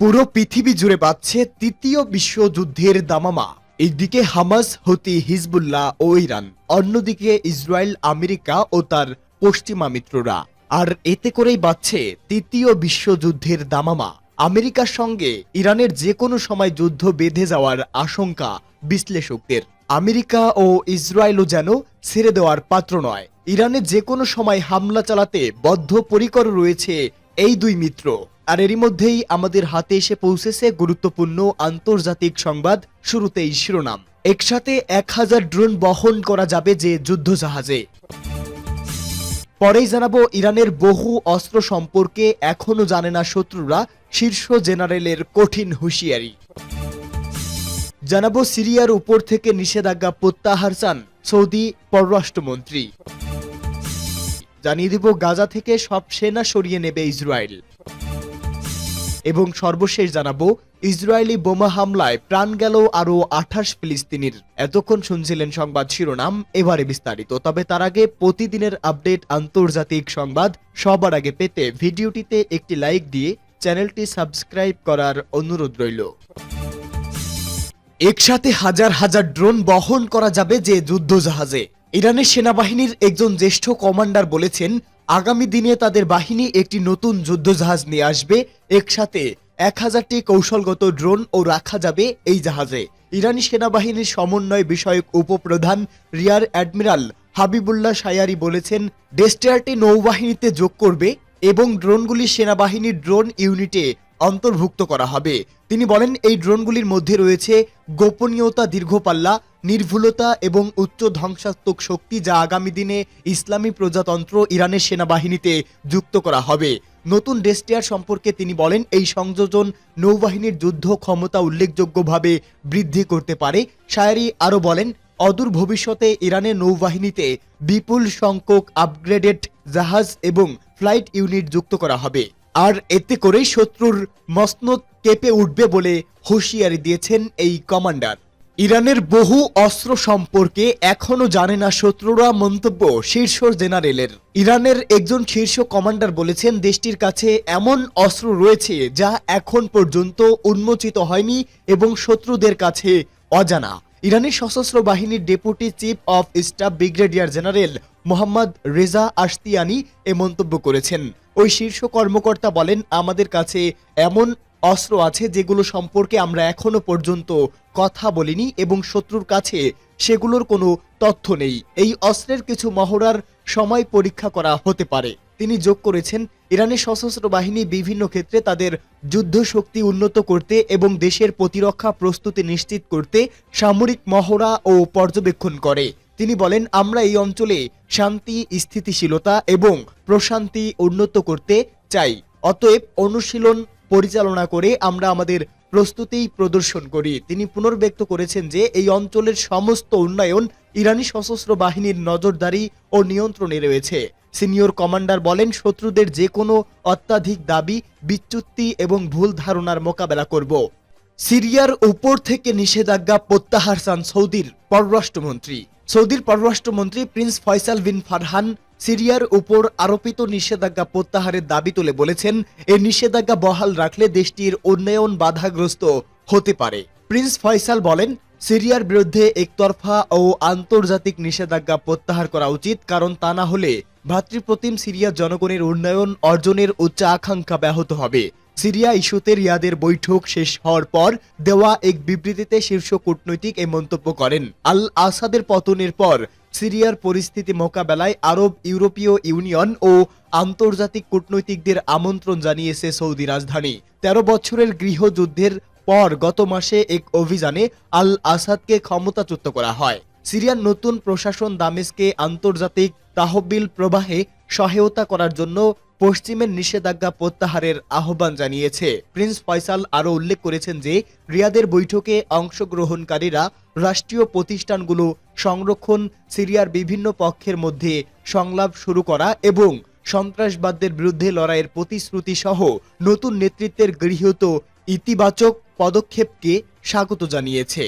পুরো পৃথিবী জুড়ে বাড়ছে তৃতীয় বিশ্বযুদ্ধের দামামা। একদিকে হামাস, হতি, হিজবুল্লাহ ও ইরান। অন্যদিকে ইসরায়েল, আমেরিকা ও তার পশ্চিমা মিত্ররা। আর এতে করেই বাড়ছে তৃতীয় বিশ্বযুদ্ধের দামামা। আমেরিকার সঙ্গে ইরানের যে কোনো সময় যুদ্ধ বেঁধে যাওয়ার আশঙ্কা বিশ্লেষকদের। আমেরিকা ও ইসরায়েলও যেন ছেড়ে দেওয়ার পাত্র নয়। ইরানে যে কোনো সময় হামলা চালাতে বদ্ধপরিকর রয়েছে এই দুই মিত্র। আর এরই মধ্যেই আমাদের হাতে এসে পৌঁছেছে গুরুত্বপূর্ণ আন্তর্জাতিক সংবাদ, শুরুতেই শিরোনাম। একসাথে এক হাজার ড্রোন বহন করা যাবে যে যুদ্ধজাহাজে। পরেই জানাব, ইরানের বহু অস্ত্র সম্পর্কে এখনও জানে না শত্রুরা, শীর্ষ জেনারেলের কঠিন হুঁশিয়ারি। জানাব, সিরিয়ার উপর থেকে নিষেধাজ্ঞা প্রত্যাহার চান সৌদি পররাষ্ট্রমন্ত্রী। জানিয়ে দিব, গাজা থেকে সব সেনা সরিয়ে নেবে ইসরায়েল। এবং সর্বশেষ জানাব, ইসরায়েলি বোমা হামলায় প্রাণ গেল আরও আঠাশ ফিলিস্তিনির। এতক্ষণ শুনছিলেন সংবাদ শিরোনাম, এবারে বিস্তারিত। তবে তার আগে প্রতিদিনের আপডেট আন্তর্জাতিক সংবাদ, সবার আগে পেতে ভিডিওটিতে একটি লাইক দিয়ে চ্যানেলটি সাবস্ক্রাইব করার অনুরোধ রইল। একসাথে হাজার হাজার ড্রোন বহন করা যাবে যে যুদ্ধজাহাজে। ইরানের সেনাবাহিনীর একজন জ্যেষ্ঠ কমান্ডার বলেছেন, আগামী দিনে তাদের বাহিনী একটি নতুন যুদ্ধজাহাজ নিয়ে আসবে। একসাথে এক হাজারটি কৌশলগত ড্রোন ও রাখা যাবে এই জাহাজে। ইরানি সেনাবাহিনীর সমন্বয় বিষয়ক উপপ্রধান রিয়ার অ্যাডমিরাল হাবিবুল্লাহ সায়ারি বলেছেন ডেস্টারটি নৌবাহিনীতে যোগ করবে এবং ড্রোনগুলি সেনাবাহিনীর ড্রোন ইউনিটে অন্তর্ভুক্ত করা হবে। তিনি বলেন, এই ড্রোনগুলির মধ্যে রয়েছে গোপনীয়তা দীর্ঘপাল্লা নির্ভুলতা এবং উচ্চ ধ্বংসাত্মক শক্তি যা আগামী দিনে ইসলামী প্রজাতন্ত্র ইরানের সেনাবাহিনীতে যুক্ত করা হবে। নতুন ডেস্টিয়ার সম্পর্কে তিনি বলেন, এই সংযোজন নৌবাহিনীর যুদ্ধ ক্ষমতা উল্লেখযোগ্যভাবে বৃদ্ধি করতে পারে। শায়ারি আরও বলেন, অদূর ভবিষ্যতে ইরানের নৌবাহিনীতে বিপুল সংখ্যক আপগ্রেডেড জাহাজ এবং ফ্লাইট ইউনিট যুক্ত করা হবে। আর এতে করেই শত্রুর মসনদ কেঁপে উঠবে বলে হুঁশিয়ারি দিয়েছেন এই কমান্ডার। ইরানের বহু অস্ত্র সম্পর্কে এখনও জানে না শত্রুরা মন্তব্য শীর্ষ জেনারেলের। ইরানের একজন শীর্ষ কমান্ডার বলেছেন, দেশটির কাছে এমন অস্ত্র রয়েছে যা এখন পর্যন্ত উন্মোচিত হয়নি এবং শত্রুদের কাছে অজানা। ইরানের সশস্ত্র বাহিনীর deputy chief of staff brigadier general Mohammad Reza Ashtiani এ মন্তব্য করেছেন। ওই শীর্ষ কর্মকর্তা বলেন, আমাদের কাছে এমন অস্ত্র আছে যেগুলো সম্পর্কে আমরা এখনও পর্যন্ত কথা বলিনি এবং শত্রুর কাছে সেগুলোর কোনো তথ্য নেই। এই অস্ত্রের কিছু মহড়ার সময় পরীক্ষা করা হতে পারে। তিনি যোগ করেছেন ইরানের সশস্ত্র বাহিনী বিভিন্ন ক্ষেত্রে তাদের যুদ্ধ শক্তি উন্নত করতে এবং দেশের প্রতিরক্ষা প্রস্তুতি নিশ্চিত করতে সামরিক মহড়া ও পর্যবেক্ষণ করে। তিনি বলেন, আমরা এই অঞ্চলে শান্তি, স্থিতিশীলতা এবং প্রশান্তি উন্নত করতে চাই। অতএব অনুশীলন পরিচালনা করে আমরা আমাদের প্রস্তুতি প্রদর্শন করি। তিনি পুনর্ব্যক্ত করেছেন যে এই অঞ্চলের সমস্ত উন্নয়ন ইরানি সশস্ত্র বাহিনীর নজরদারি ও নিয়ন্ত্রণে রয়েছে। সিনিয়র কমান্ডার বলেন, শত্রুদের যে কোনো অত্যাধিক দাবি, বিচ্যুতি এবং ভুল ধারণার মোকাবেলা করব। সিরিয়ার উপর থেকে নিষেধাজ্ঞা প্রত্যাহার চান সৌদির পররাষ্ট্রমন্ত্রী। সৌদির পররাষ্ট্রমন্ত্রী প্রিন্স ফয়সাল বিন ফারহান সিরিয়ার উপর আরোপিত নিষেধাজ্ঞা প্রত্যাহারের দাবি তুলে বলেছেন, এই নিষেধাজ্ঞা বহাল রাখলে দেশটির উন্নয়ন বাধাগ্রস্ত হতে পারে। প্রিন্স ফয়সাল বলেন, সিরিয়ার বিরুদ্ধে একতরফা ও আন্তর্জাতিক নিষেধাজ্ঞা প্রত্যাহার করা উচিত, কারণ তা না হলে ভাতৃপ্রতিম সিরিয়ার জনগণের উন্নয়ন অর্জনের উচ্চ আকাঙ্ক্ষা ব্যাহত হবে। সিরিয়া ইস্যুতে রিয়াদের বৈঠক শেষ হওয়ার পর দেওয়া এক বিবৃতিতে শীর্ষ কূটনৈতিক এই মন্তব্য করেন। আল আসাদের পতনের পর সিরিয়ার পরিস্থিতি মোকাবেলায় আরব, ইউরোপীয় ইউনিয়ন ও আন্তর্জাতিক কূটনৈতিকদের আমন্ত্রণ জানিয়েছে সৌদি রাজধানী। তেরো বছরের গৃহযুদ্ধের পর গত মাসে এক অভিযানে আল আসাদকে ক্ষমতাচ্যুত করা হয়। সিরিয়ার নতুন প্রশাসন দামেস্কে আন্তর্জাতিক তাহবিল প্রবাহে সহায়তা করার জন্য পশ্চিমের নিষেধাজ্ঞা প্রত্যাহারের আহ্বান জানিয়েছে। প্রিন্স ফয়সাল আরও উল্লেখ করেছেন যে, রিয়াদের বৈঠকে অংশগ্রহণকারীরা রাষ্ট্রীয় প্রতিষ্ঠানগুলো সংরক্ষণ, সিরিয়ার বিভিন্ন পক্ষের মধ্যে সংলাপ শুরু করা এবং সন্ত্রাসবাদদের বিরুদ্ধে লড়াইয়ের প্রতিশ্রুতি সহ নতুন নেতৃত্বের গৃহীত ইতিবাচক পদক্ষেপকে স্বাগত জানিয়েছে।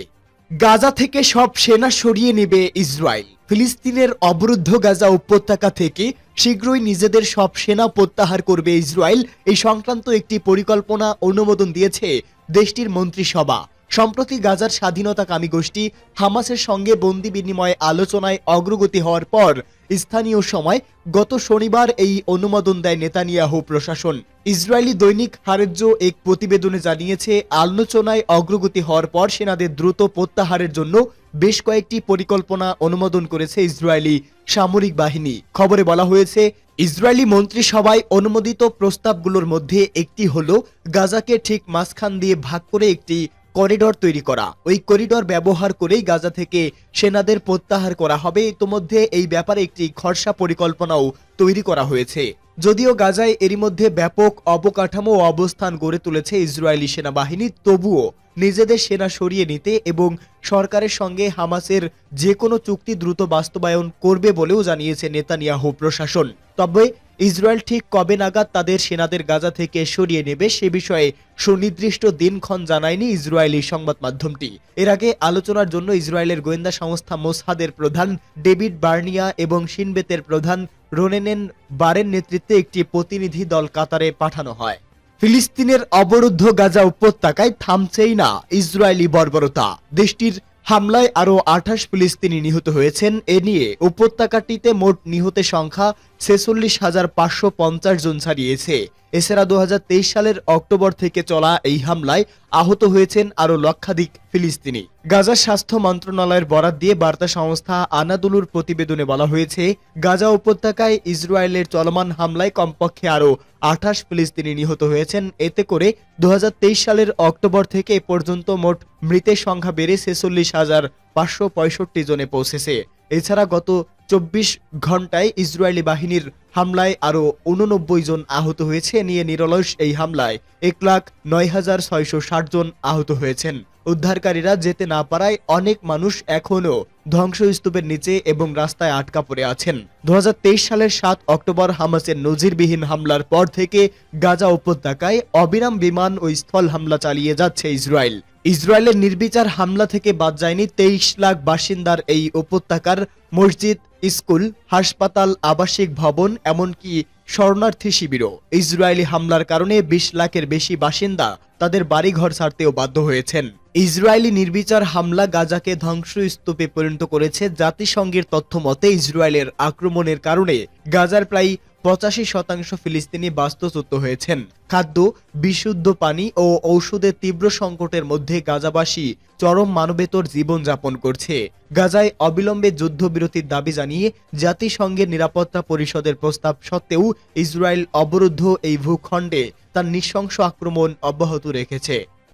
গাজা থেকে সব সেনা সরিয়ে নেবে ইসরায়েল। ফিলিস্তিনের অবরুদ্ধ গাজা উপত্যকা থেকে শীঘ্রই নিজেদের সব সেনা প্রত্যাহার করবে ইসরায়েল। এই সংক্রান্ত একটি পরিকল্পনা অনুমোদন দিয়েছে দেশটির মন্ত্রিসভা। সম্প্রতি গাজার স্বাধীনতাকামী গোষ্ঠী হামাসের সঙ্গে বন্দি বিনিময়ে আলোচনায় অগ্রগতি হওয়ার পর স্থানীয় সময় গত শনিবার এই অনুমোদন দেয় নেতানিয়াহু প্রশাসন। ইসরায়েলি দৈনিক হারেজ্য এক প্রতিবেদনে জানিয়েছে, আলোচনায় অগ্রগতি হওয়ার পর সেনাদের দ্রুত প্রত্যাহারের জন্য বেশ কয়েকটি পরিকল্পনা অনুমোদন করেছে ইসরায়েলি সামরিক বাহিনী। খবরে বলা হয়েছে, ইসরায়েলি মন্ত্রিসভায় অনুমোদিত প্রস্তাবগুলোর মধ্যে একটি হল, গাজাকে ঠিক মাঝখান দিয়ে ভাগ করে একটি করিডর তৈরি করা। ওই করিডর ব্যবহার করেই গাজা থেকে সেনাদের প্রত্যাহার করা হবে। ইতোমধ্যে এই ব্যাপারে একটি খরসা পরিকল্পনাও তৈরি করা হয়েছে। যদিও গাজায় এরই মধ্যে ব্যাপক অবকাঠামো অবস্থান গড়ে তুলেছে ইসরায়েলি সেনাবাহিনী, তবুও নিজেদের সেনা সরিয়ে নিতে এবং সরকারের সঙ্গে হামাসের যে কোনো চুক্তি দ্রুত বাস্তবায়ন করবে বলেও জানিয়েছে নেতানিয়াহু প্রশাসন। তবে ইসরায়েল ঠিক কবে নাগাদ তাদের সেনাদের গাজা থেকে সরিয়ে নেবে সে বিষয়ে সুনির্দিষ্ট দিনক্ষণ জানায়নি ইসরায়েলি সংবাদ মাধ্যমটি। এর আগে আলোচনার জন্য ইসরায়েলের গোয়েন্দা সংস্থা মোসাদের প্রধান ডেভিড বার্নিয়া এবং সিনবেতের প্রধান রোনেনেন বারের নেতৃত্বে একটি প্রতিনিধি দল কাতারে পাঠানো হয়। ফিলিস্তিনের অবরুদ্ধ গাজা উপত্যকায় থামছেই না ইসরায়েলি বর্বরতা। দেশটির হামলায় আরও আঠাশ ফিলিস্তিনি নিহত হয়েছেন। এ নিয়ে উপত্যকাটিতে মোট নিহতের সংখ্যা ছেচল্লিশ হাজার পাঁচশো পঞ্চাশ জন ছাড়িয়েছে। এছাড়া দুহাজার তেইশ সালের অক্টোবর থেকে চলা এই হামলায় আহত হয়েছেন আরও লক্ষাধিক ফিলিস্তিনি। গাজা স্বাস্থ্য মন্ত্রণালয়ের বরাত দিয়ে বার্তা সংস্থা আনাদুলুর প্রতিবেদনে বলা হয়েছে, গাজা উপত্যকায় ইসরায়েলের চলমান হামলায় কমপক্ষে আরও আঠাশ ফিলিস্তিনি নিহত হয়েছেন। এতে করে দু হাজার তেইশ সালের অক্টোবর থেকে এ পর্যন্ত মোট মৃতের সংখ্যা বেড়ে ছেচল্লিশ হাজার পাঁচশো জনে পৌঁছেছে। এছাড়া গত চব্বিশ ঘন্টায় ইসরায়েলি বাহিনীর হামলায় আরও উননব্বই জন আহত হয়েছে। নিয়ে নিরলস এই হামলায় এক লাখ নয় হাজার ছয়শো ষাট জন আহত হয়েছেন। উদ্ধারকারীরা যেতে না পারায় অনেক মানুষ এখনও ধ্বংসস্তূপের নিচে এবং রাস্তায় আটকা পড়ে আছেন। দু হাজার তেইশ সালের সাত অক্টোবর হামাসের নজিরবিহীন হামলার পর থেকে গাজা উপত্যকায় অবিরাম বিমান ও স্থল হামলা চালিয়ে যাচ্ছে ইসরায়েল। ইসরায়েলের নির্বিচার হামলা থেকে বাদ যায়নি তেইশ লাখ বাসিন্দার এই উপত্যকার মসজিদ স্কুল, হাসপাতাল, আবাসিক ভবন, এমনকি শরণার্থী শিবিরও। ইসরায়েলি হামলার কারণে বিশ লাখের বেশি বাসিন্দা তাদের বাড়িঘর ছাড়তেও বাধ্য হয়েছেন। ইসরায়েলি নির্বিচার হামলা গাজাকে ধ্বংসস্তূপে পরিণত করেছে জাতিসংঘের তথ্য মতে ইসরায়েলের আক্রমণের কারণে। গাজার প্রায় পঁচাশি শতাংশ ফিলিস্তিনি বাস্তুচ্যুত হয়েছেন। খাদ্য, বিশুদ্ধ পানি ও ঔষধের তীব্র সংকটের মধ্যে গাজাবাসী চরম মানবেতর জীবনযাপন করছে। গাজায় অবিলম্বে যুদ্ধবিরতির দাবি জানিয়ে জাতিসংঘের নিরাপত্তা পরিষদের প্রস্তাব সত্ত্বেও ইসরায়েল অবরুদ্ধ এই ভূখণ্ডে তার নৃশংস আক্রমণ অব্যাহত রেখেছে।